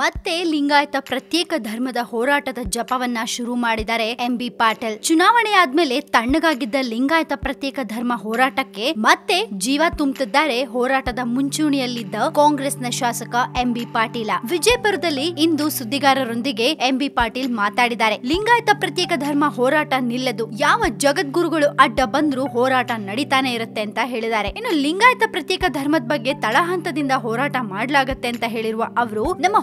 ಮತ್ತೆ ಲಿಂಗಾಯತ ಪ್ರತ್ಯೇಕ ಧರ್ಮದ ಹೋರಾಟದ ಜಪವನ್ನ ಶುರು ಮಾಡಿದ್ದಾರೆ ಎಂ ಬಿ ಪಾಟೀಲ್. ಚುನಾವಣೆ ಆದ್ಮೇಲೆ ತಣ್ಣಗಾಗಿದ್ದ ಲಿಂಗಾಯತ ಪ್ರತ್ಯೇಕ ಧರ್ಮ ಹೋರಾಟಕ್ಕೆ ಮತ್ತೆ ಜೀವ ತುಂಬುತ್ತಿದ್ದಾರೆ ಹೋರಾಟದ ಮುಂಚೂಣಿಯಲ್ಲಿದ್ದ ಕಾಂಗ್ರೆಸ್ನ ಶಾಸಕ ಎಂ ಬಿ ಪಾಟೀಲ. ವಿಜಯಪುರದಲ್ಲಿ ಇಂದು ಸುದ್ದಿಗಾರರೊಂದಿಗೆ ಎಂ ಬಿ ಪಾಟೀಲ್ ಮಾತಾಡಿದ್ದಾರೆ. ಲಿಂಗಾಯತ ಪ್ರತ್ಯೇಕ ಧರ್ಮ ಹೋರಾಟ ನಿಲ್ಲದು, ಯಾವ ಜಗದ್ಗುರುಗಳು ಅಡ್ಡ ಬಂದ್ರು ಹೋರಾಟ ನಡೀತಾನೆ ಇರುತ್ತೆ ಅಂತ ಹೇಳಿದ್ದಾರೆ. ಇನ್ನು ಲಿಂಗಾಯತ ಪ್ರತ್ಯೇಕ ಧರ್ಮದ ಬಗ್ಗೆ ತಳಹಂತದಿಂದ ಹೋರಾಟ ಮಾಡಲಾಗತ್ತೆ ಅಂತ ಹೇಳಿರುವ ಅವರು, ನಮ್ಮ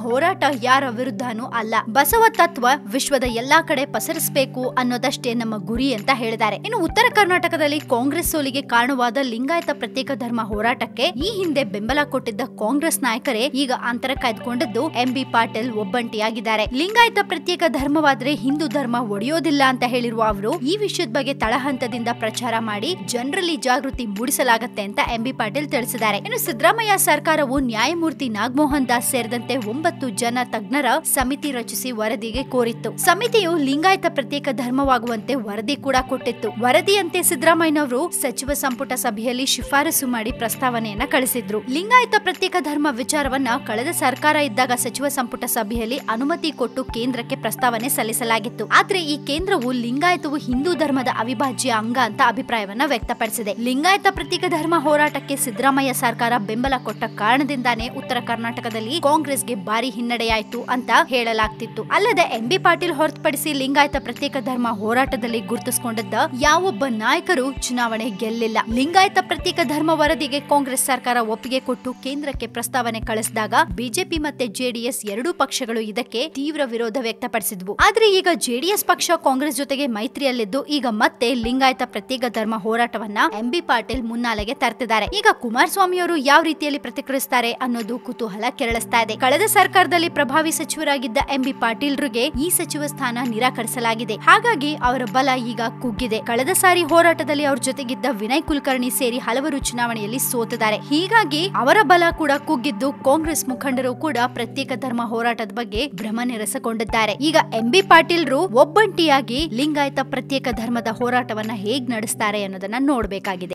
ಯಾರ ವಿರುದ್ಧನೂ ಅಲ್ಲ. ಬಸವ ತತ್ವ ವಿಶ್ವದ ಎಲ್ಲಾ ಕಡೆ ಪಸರಿಸಬೇಕು ಅನ್ನೋದಷ್ಟೇ ನಮ್ಮ ಗುರಿ ಅಂತ ಹೇಳಿದ್ದಾರೆ. ಇನ್ನು ಉತ್ತರ ಕರ್ನಾಟಕದಲ್ಲಿ ಕಾಂಗ್ರೆಸ್ ಸೋಲಿಗೆ ಕಾರಣವಾದ ಲಿಂಗಾಯತ ಪ್ರತ್ಯೇಕ ಧರ್ಮ ಹೋರಾಟಕ್ಕೆ ಈ ಹಿಂದೆ ಬೆಂಬಲ ಕೊಟ್ಟಿದ್ದ ಕಾಂಗ್ರೆಸ್ ನಾಯಕರೇ ಈಗ ಅಂತರ ಕಾಯ್ದುಕೊಂಡಿದ್ದು ಎಂ ಬಿ ಪಾಟೀಲ್ ಒಬ್ಬಂಟಿಯಾಗಿದ್ದಾರೆ. ಲಿಂಗಾಯತ ಪ್ರತ್ಯೇಕ ಧರ್ಮವಾದ್ರೆ ಹಿಂದೂ ಧರ್ಮ ಒಡೆಯೋದಿಲ್ಲ ಅಂತ ಹೇಳಿರುವ ಅವರು ಈ ವಿಷಯದ ಬಗ್ಗೆ ತಳಹಂತದಿಂದ ಪ್ರಚಾರ ಮಾಡಿ ಜನರಲ್ಲಿ ಜಾಗೃತಿ ಮೂಡಿಸಲಾಗುತ್ತೆ ಅಂತ ಎಂ ಬಿ ಪಾಟೀಲ್ ತಿಳಿಸಿದ್ದಾರೆ. ಇನ್ನು ಸಿದ್ದರಾಮಯ್ಯ ಸರ್ಕಾರವು ನ್ಯಾಯಮೂರ್ತಿ ನಾಗಮೋಹನ್ ದಾಸ್ ಸೇರಿದಂತೆ ಒಂಬತ್ತು ಜನ ತಜ್ಞರ ಸಮಿತಿ ರಚಿಸಿ ವರದಿಗೆ ಕೋರಿತ್ತು. ಸಮಿತಿಯು ಲಿಂಗಾಯತ ಪ್ರತ್ಯೇಕ ಧರ್ಮವಾಗುವಂತೆ ವರದಿ ಕೂಡ ಕೊಟ್ಟಿತ್ತು. ವರದಿಯಂತೆ ಸಿದ್ದರಾಮಯ್ಯನವರು ಸಚಿವ ಸಂಪುಟ ಸಭೆಯಲ್ಲಿ ಶಿಫಾರಸು ಮಾಡಿ ಪ್ರಸ್ತಾವನೆಯನ್ನ ಕಳಿಸಿದ್ರು. ಲಿಂಗಾಯತ ಪ್ರತ್ಯೇಕ ಧರ್ಮ ವಿಚಾರವನ್ನ ಕಳೆದ ಸರ್ಕಾರ ಇದ್ದಾಗ ಸಚಿವ ಸಂಪುಟ ಸಭೆಯಲ್ಲಿ ಅನುಮತಿ ಕೊಟ್ಟು ಕೇಂದ್ರಕ್ಕೆ ಪ್ರಸ್ತಾವನೆ ಸಲ್ಲಿಸಲಾಗಿತ್ತು. ಆದ್ರೆ ಈ ಕೇಂದ್ರವು ಲಿಂಗಾಯತವು ಹಿಂದೂ ಧರ್ಮದ ಅವಿಭಾಜ್ಯ ಅಂಗ ಅಂತ ಅಭಿಪ್ರಾಯವನ್ನ ವ್ಯಕ್ತಪಡಿಸಿದೆ. ಲಿಂಗಾಯತ ಪ್ರತ್ಯೇಕ ಧರ್ಮ ಹೋರಾಟಕ್ಕೆ ಸಿದ್ದರಾಮಯ್ಯ ಸರ್ಕಾರ ಬೆಂಬಲ ಕೊಟ್ಟ ಕಾರಣದಿಂದಾನೇ ಉತ್ತರ ಕರ್ನಾಟಕದಲ್ಲಿ ಕಾಂಗ್ರೆಸ್ಗೆ ಭಾರಿ ಹಿನ್ನಡೆಯಾಯ್ತು ಅಂತ ಹೇಳಲಾಗ್ತಿತ್ತು. ಅಲ್ಲದೆ ಎಂ ಬಿ ಪಾಟೀಲ್ ಹೊರತುಪಡಿಸಿ ಲಿಂಗಾಯತ ಪ್ರತ್ಯೇಕ ಧರ್ಮ ಹೋರಾಟದಲ್ಲಿ ಗುರುತಿಸಿಕೊಂಡಿದ್ದ ಯಾವೊಬ್ಬ ನಾಯಕರು ಚುನಾವಣೆ ಗೆಲ್ಲಿಲ್ಲ. ಲಿಂಗಾಯತ ಪ್ರತ್ಯೇಕ ಧರ್ಮ ವರದಿಗೆ ಕಾಂಗ್ರೆಸ್ ಸರ್ಕಾರ ಒಪ್ಪಿಗೆ ಕೊಟ್ಟು ಕೇಂದ್ರಕ್ಕೆ ಪ್ರಸ್ತಾವನೆ ಕಳಿಸಿದಾಗ ಬಿಜೆಪಿ ಮತ್ತೆ ಜೆಡಿಎಸ್ ಎರಡೂ ಪಕ್ಷಗಳು ಇದಕ್ಕೆ ತೀವ್ರ ವಿರೋಧ ವ್ಯಕ್ತಪಡಿಸಿದ್ವು. ಆದ್ರೆ ಈಗ ಜೆಡಿಎಸ್ ಪಕ್ಷ ಕಾಂಗ್ರೆಸ್ ಜೊತೆಗೆ ಮೈತ್ರಿಯಲ್ಲಿದ್ದು ಈಗ ಮತ್ತೆ ಲಿಂಗಾಯತ ಪ್ರತ್ಯೇಕ ಧರ್ಮ ಹೋರಾಟವನ್ನ ಎಂ ಬಿ ಪಾಟೀಲ್ ಮುನ್ನಾಲೆಗೆ ತರ್ತಿದ್ದಾರೆ. ಈಗ ಕುಮಾರಸ್ವಾಮಿ ಅವರು ಯಾವ ರೀತಿಯಲ್ಲಿ ಪ್ರತಿಕ್ರಿಯಿಸ್ತಾರೆ ಅನ್ನೋದು ಕುತೂಹಲ ಕೆರಳಿಸ್ತಾ ಇದೆ. ಕಳೆದ ಸರ್ಕಾರದಲ್ಲಿ ಪ್ರಭಾವಿ ಸಚಿವರಾಗಿದ್ದ ಎಂ ಬಿ ಪಾಟೀಲ್ರಿಗೆ ಈ ಸಚಿವ ಸ್ಥಾನ ನಿರಾಕರಿಸಲಾಗಿದೆ. ಹಾಗಾಗಿ ಅವರ ಬಲ ಈಗ ಕುಗ್ಗಿದೆ. ಕಳೆದ ಸಾರಿ ಹೋರಾಟದಲ್ಲಿ ಅವ್ರ ಜೊತೆಗಿದ್ದ ವಿನಯ್ ಕುಲಕರ್ಣಿ ಸೇರಿ ಹಲವರು ಚುನಾವಣೆಯಲ್ಲಿ ಸೋತಿದ್ದಾರೆ. ಹೀಗಾಗಿ ಅವರ ಬಲ ಕೂಡ ಕುಗ್ಗಿದ್ದು ಕಾಂಗ್ರೆಸ್ ಮುಖಂಡರು ಕೂಡ ಪ್ರತ್ಯೇಕ ಧರ್ಮ ಹೋರಾಟದ ಬಗ್ಗೆ ಭ್ರಮ ನೆರೆಸಿಕೊಂಡಿದ್ದಾರೆ. ಈಗ ಎಂ ಬಿ ಪಾಟೀಲ್ರು ಒಬ್ಬಂಟಿಯಾಗಿ ಲಿಂಗಾಯತ ಪ್ರತ್ಯೇಕ ಧರ್ಮದ ಹೋರಾಟವನ್ನ ಹೇಗ್ ನಡೆಸ್ತಾರೆ ಅನ್ನೋದನ್ನ ನೋಡ್ಬೇಕಾಗಿದೆ.